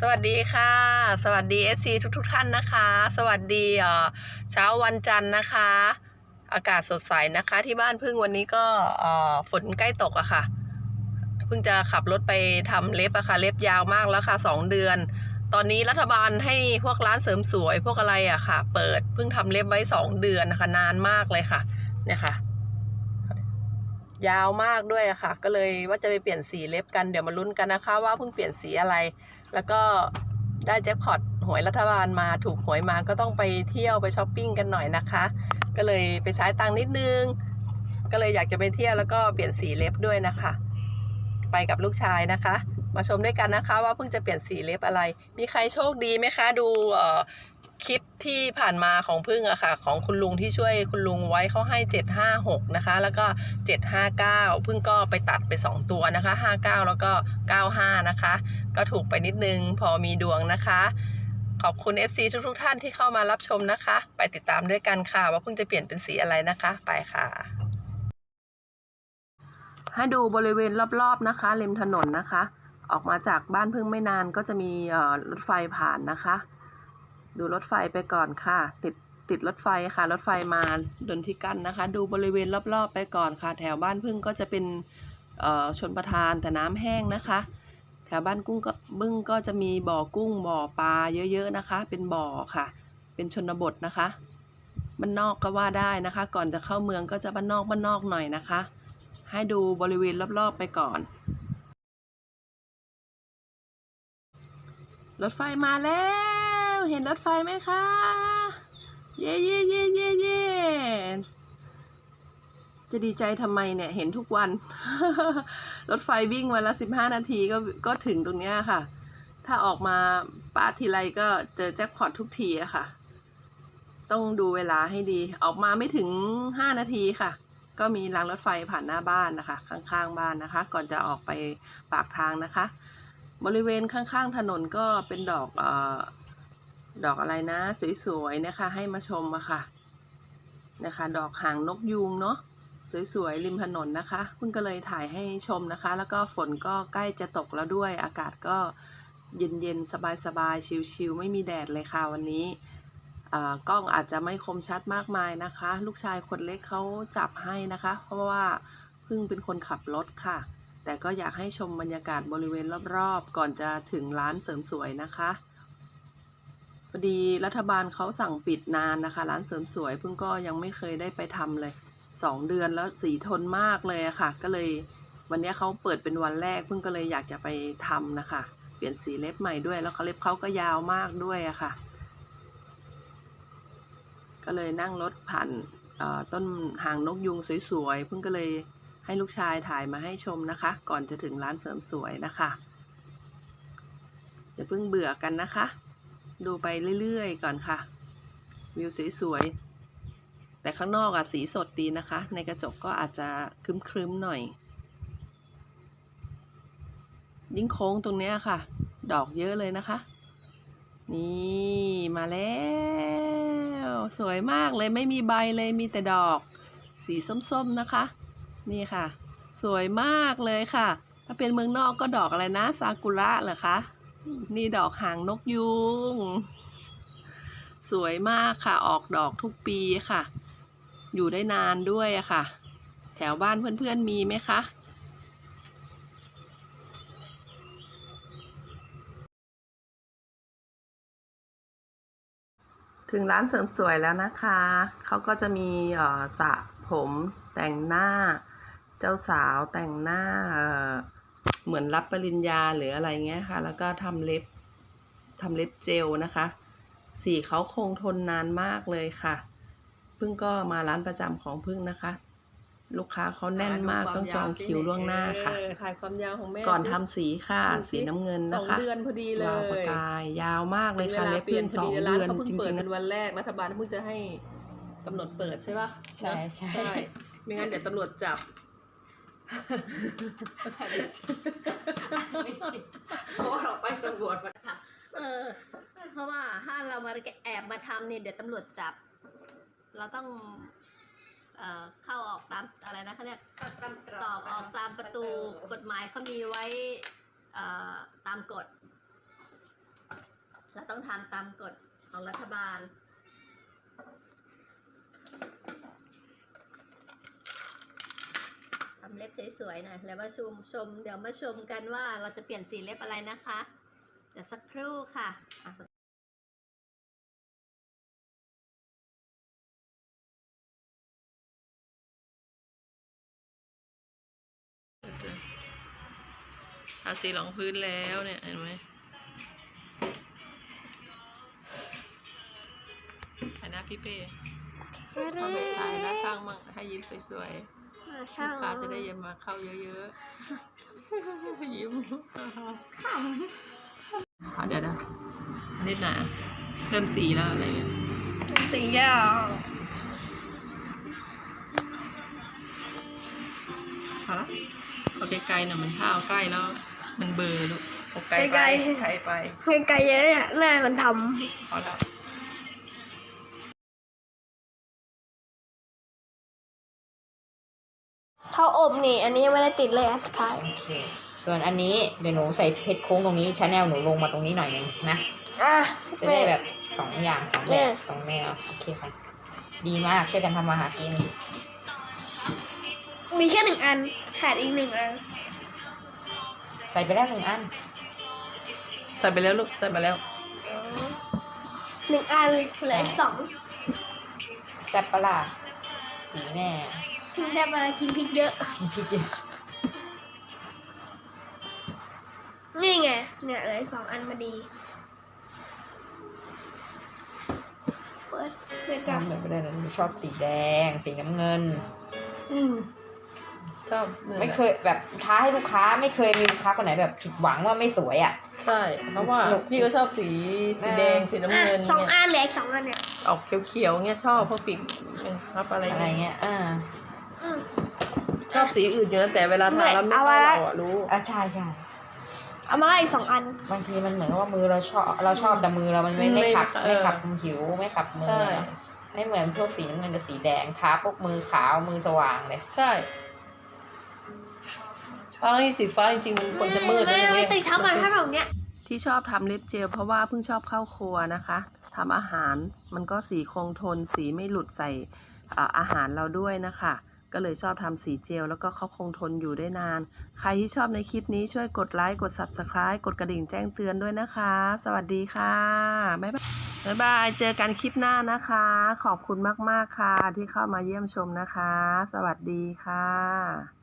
สวัสดีค่ะ สวัสดี FC ทุกทุกท่านนะคะ สวัสดีเช้าวันจันทร์นะคะ อากาศสดใสนะคะที่บ้านพึ่งวันนี้ก็ฝนใกล้ตกอะค่ะเพิ่งจะขับรถไปทำเล็บอะค่ะเล็บยาวมากแล้วค่ะสองเดือน ตอนนี้รัฐบาลให้พวกร้านเสริมสวยพวกอะไรอะค่ะ เปิดเพิ่งทำเล็บไว้สองเดือนนะคะนานมากเลยค่ะเนี่ยค่ะ ยาวมากด้วยค่ะ ก็เลยว่าจะไปเปลี่ยนสีเล็บกันเดี๋ยวมาลุ้นกันนะคะ ว่าเพิ่งเปลี่ยนสีอะไร แล้วก็ได้แจ็คพอตหวยรัฐบาลมาถูกหวยมาก็ต้องไปเที่ยวไปช้อปปิ้งกันหน่อยนะคะ ก็เลยไปใช้ตังค์นิดนึง ก็เลยอยากจะไปเที่ยวแล้วก็เปลี่ยนสีเล็บด้วยนะคะ ไปกับลูกชายนะคะ มาชมด้วยกันนะคะ ว่าเพิ่งจะเปลี่ยนสีเล็บอะไร มีใครโชคดีไหมคะ ดูเอ่อ คลิปที่ผ่านมาของพึ่งอะค่ะ ของคุณลุงที่ช่วยคุณลุงไว้เขาให้ 756 นะคะ แล้วก็ 759 พึ่งก็ไปตัดไป 2 ตัวนะคะ 59 แล้วก็ 95 นะคะ ก็ถูกไปนิดนึงพอมีดวงนะคะ ขอบคุณ FC ทุกๆท่านที่เข้ามารับชมนะคะ ไปติดตามด้วยกันค่ะ ว่าพิ่งจะเปลี่ยนเป็นสีอะไรนะคะ ไปค่ะ ให้ดูบริเวณรอบๆนะคะริมถนนนะคะ ออกมาจากบ้านพิ่งไม่นานก็จะมีรถไฟผ่านนะคะ ดูรถไฟไปก่อนค่ะ ติดติดรถไฟค่ะ รถไฟมาดนที่กั้นนะคะ ดูบริเวณรอบๆ ไปก่อนค่ะ แถวบ้านพึ่งก็จะเป็นเอ่อชนประทานแต่น้ำแห้งนะคะ แถวบ้านกุ้งก็บึ้งก็จะมีบ่อกุ้งบ่อปลาเยอะๆนะคะ เป็นบ่อค่ะ เป็นชนบทนะคะบ้านนอกก็ว่าได้นะคะ ก่อนจะเข้าเมืองก็จะบ้านนอกบ้านนอกหน่อยนะคะ ให้ดูบริเวณรอบๆไปก่อนรถไฟมาแล้ว เห็นรถไฟไหมคะ เย่เย่เย่เย่เย่จะดีใจทำไมเนี่ย เห็นทุกวัน รถไฟวิ่งวันละสิบห้านาทีก็ก็ถึงตรงเนี้ยค่ะ ถ้าออกมาป้าทีไรก็เจอแจ็คพอตทุกทีอะค่ะ ต้องดูเวลาให้ดี ออกมาไม่ถึงห้านาทีค่ะ ก็มีรางรถไฟผ่านหน้าบ้านนะคะ ข้างๆบ้านนะคะ ก่อนจะออกไปปากทางนะคะ บริเวณข้างๆถนนก็เป็นดอกเอ่อ ดอกอะไรนะ สวยๆนะคะให้มาชมอะค่ะนะคะ ดอกหางนกยูงเนาะสวยๆริมถนนนะคะคุณก็เลยถ่ายให้ชมนะคะ แล้วก็ฝนก็ใกล้จะตกแล้วด้วย อากาศก็เย็นๆสบายๆชิลๆไม่มีแดดเลยค่ะวันนี้กล้องอาจจะไม่คมชัดมากมายนะคะ ลูกชายคนเล็กเขาจับให้นะคะ เพราะว่าเพิ่งเป็นคนขับรถค่ะ แต่ก็อยากให้ชมบรรยากาศบริเวณรอบๆ ก่อนจะถึงร้านเสริมสวยนะคะ พอดีรัฐบาลเขาสั่งปิดนานนะคะ ร้านเสริมสวยเพิ่งก็ยังไม่เคยได้ไปทำเลยสองเดือนแล้วสีทนมากเลยค่ะ ก็เลยวันนี้เขาเปิดเป็นวันแรกเพิ่งก็เลยอยากจะไปทำนะคะ เปลี่ยนสีเล็บใหม่ด้วย แล้วเขาเล็บเขาก็ยาวมากด้วยอะค่ะ ก็เลยนั่งรถผ่านต้นหางนกยุงสวยๆเพิ่งก็เลยให้ลูกชายถ่ายมาให้ชมนะคะ ก่อนจะถึงร้านเสริมสวยนะคะอย่าเพิ่งเบื่อกันนะคะ ดูไปเรื่อยๆ ก่อนค่ะ วิวสวยๆ แต่ข้างนอกอะสีสดดีนะคะ ในกระจกก็อาจจะครึ้มๆหน่อย ยิ่งโค้งตรงเนี้ยค่ะ ดอกเยอะเลยนะคะ นี่มาแล้ว สวยมากเลยไม่มีใบเลยมีแต่ดอก สีส้มๆนะคะ นี่ค่ะ สวยมากเลยค่ะ ถ้าเป็นเมืองนอกก็ดอกอะไรนะ ซากุระเหรอคะ นี่ดอกหางนกยูงสวยมากค่ะ ออกดอกทุกปีค่ะ อยู่ได้นานด้วยค่ะ แถวบ้านเพื่อนๆมีไหมคะถึงร้านเสริมสวยแล้วนะคะ เขาก็จะมีสระผมแต่งหน้า เจ้าสาวแต่งหน้า เอ่อเหมือนรับปริญญาหรืออะไรเงี้ยค่ะ แล้วก็ทำเล็บทำเล็บเจลนะคะ สีเขาคงทนนานมากเลยค่ะ พึ่งก็มาร้านประจำของพึ่งนะคะ ลูกค้าเขาแน่นมากต้องจองคิวล่วงหน้าค่ะถ่ายความยาวของแม่ก่อนสิทำสีค่ะดูสิสีน้ำเงินสนะองคะเดือนพอดีเลยวาวประกายยาวมากเลยเวค่ะลาเล็บเปลี่เพื่ยอนนพสออดีงเดี๋ยวร้านเดือนเขาเพิ่งจเปิริดงๆเป็นะนวันแรกรัฐบาลเพิ่งจะให้กำหนดเปิดใช่ปะใช่ใช่ใช่ไม่งั้นเดี๋ยวตำรวจจับ เพราะว่าเราไปตำรวจมาจับเออ เพราะว่าถ้าเรามาแอบมาทำเนี่ยเดี๋ยวตำรวจจับ เราต้อง เอ่อเข้าออกตามอะไรนะเขาเรียกต่อออกตามประตูกฎหมายเขามีไว้เอ่อตามกฎ เราต้องทำตามกฎของรัฐบาล ทำเล็บสวยๆหน่อยแล้วมาชมชม เดี๋ยวมาชมกันว่าเราจะเปลี่ยนสีเล็บอะไรนะคะ เดี๋ยวสักครู่ค่ะอะทาสีรองพื้นแล้วเนี่ยเห็นไหมถ่ายหน้าพี่เป้พ่อเป้ถ่ายหน้าช่างมั่งให้ยิ้มสวยๆ ลูกค้าจะได้ยิ้มมาเข้าเยอะๆ ยิ้มอะเดี๋ยวนะอันนิดหนาเริ่มสีแล้วอะไรเงี้ยสียาวพอละเอาไกลๆหน่อยมันถ้าเอาใกล้แล้ว มันเบลอลูกเอาไกลไปไกลไปไกลๆเยอะเนี่ยหน้ามันทพอแล้วำเท่าอบนี่ อันนี้ยังไม่ได้ติดเลยอันสุดท้ายโอเคส่วนอันนี้เดี๋ยวหนูใส่เพชรโค้งตรงนี้ชาแนลหนูลงมาตรงนี้หน่อยหนึงนะอะจะได้แบบสองอย่างสองแบแม่บสองแนวโอเคค่ะดีมากช่วยกันทำมาหากิน มีแค่หนึ่งอันขาดอีกหนึ่งอัน ใส่ไปแล้วหนึ่งอัน ใส่ไปแล้วลูกใส่ไปแล้วหนึ่งอันเหลืออีกสองแซ่บปะล่ะสีแม่ ได้มากินพริกเยอะกินพริกเยอะนี่ไง เนี่ยเหลืออีกสองอันมาดี เปิดเปิดกันทำแบบไม่ได้นะหนูชอบสีแดง สีน้ำเงิน อืมชอบนี่แหละไม่เคยแบบท้าให้ลูกค้าไม่เคยมีลูกค้าคนไหนแบบผิดหวังว่าไม่สวยอะ ใช่เพราะว่าหนูพี่ก็ชอบสีสีแดงเออสีน้ำอะเงินสองเนี่ยอันเหลืออีกสองอันเนี่ย ออกเขียวๆเงี้ยชอบเพราะปีกมันพับอะไรอะไรเงี้ยเงี้ยอ่าอืม ชอบสีอื่นอยู่นะแต่เวลาทาแล้วไม่เอาเข้าไว้เราอะรู้ อะใช่ใช่เอามาละอีกสองอัน บางทีมันเหมือนกับว่ามือเราชอบเราชอบแต่มือเรามันไม่ไม่ไม่ขับเออไม่ขับผิวไม่ขับมือใช่เนอะไม่เหมือนพวกสีน้ำเงินกับสีแดงทาปุ๊บมือขาวมือสว่างเลย ใช่ฟ้าที่สีฟ้าจริงๆมันควรจะมืดไม่นะไม่เนี่ยติดเช้าก่อนถ้าแบบเนี้ย ที่ชอบทำเล็บเจลเพราะว่าเพิ่งชอบเข้าครัวนะคะทำอาหารมันก็สีคงทนสีไม่หลุดใส่อ่าอาหารเราด้วยนะคะ ก็เลยชอบทำสีเจลแล้วก็เขาคงทนอยู่ได้นาน ใครที่ชอบในคลิปนี้ช่วยกดไลค์ กด Subscribe กดกระดิ่งแจ้งเตือนด้วยนะคะ สวัสดีค่ะ บ๊ายบายบ๊ายบาย เจอกันคลิปหน้านะคะ ขอบคุณมาก ๆ ค่ะ ที่เข้ามาเยี่ยมชมนะคะ สวัสดีค่ะ